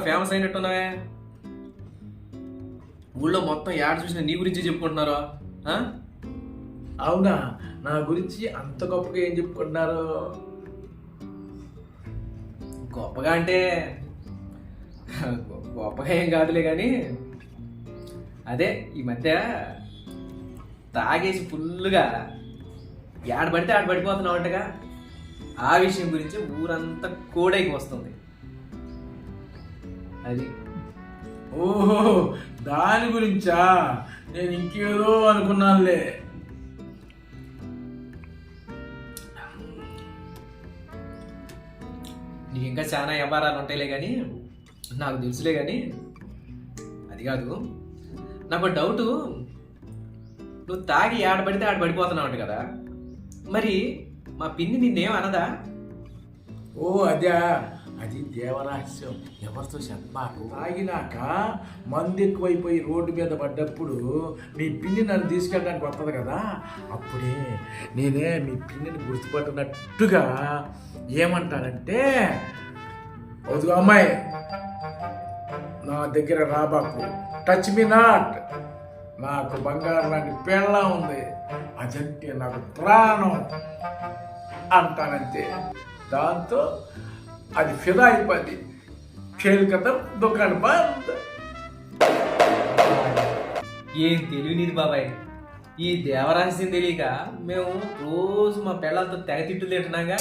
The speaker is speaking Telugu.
ఫేమస్ అయినట్టున్నావే. ఊళ్ళో మొత్తం యాడ్ చూసిన నీ గురించి చెప్పుకుంటున్నారా? అవునా? నా గురించి అంత గొప్పగా ఏం చెప్పుకుంటున్నారు? గొప్పగా అంటే గొప్పగా ఏం కాదులే కానీ అదే ఈ మధ్య తాగేసి ఫుల్గా యాడ పడితే ఆడ పడిపోతున్నావు అంటగా. ఆ విషయం గురించి ఊరంతా కోడైకి వస్తుంది. అది. ఓహో దాని గురించా? నేను ఇంకేదో అనుకున్నానులే. నీకు ఇంకా చాలా వ్యవహారాలు ఉంటాయిలే కానీ నాకు తెలుసులే కానీ అది కాదు. నాకు డౌట్ నువ్వు తాగి ఆడ పడితే ఆడ పడిపోతున్నావు అంట కదా. మరి మా పిన్ని నిన్నేం అనదా? ఓ అదే. అది దేవరహస్యం. ఎవరితో చెప్పమాకు తాగినాక మందు ఎక్కువైపోయి రోడ్డు మీద పడ్డప్పుడు మీ పిన్ని నన్ను తీసుకెళ్ళడానికి వస్తుంది కదా? అప్పుడే నేనే మీ పిన్నిని గుర్తుపట్టినట్టుగా ఏమంటానంటే వదుగు అమ్మాయి నా దగ్గర రాబాకు టచ్ మీ నాట్ నాకు బంగారం లాంటి పెళ్ళ ఉంది. అదంటే నాకు ప్రాణం అంటానంతే. దాంతో అది ఫిదా అయిపోయింది. ఖేల్ కదా దుకాణం బంద్. ఏం తెలియనిది బాబాయ్? ఈ దేవరాశిని తెలియక మేము రోజు మా పిల్లలతో తెగ తిట్టు తింటున్నాగా.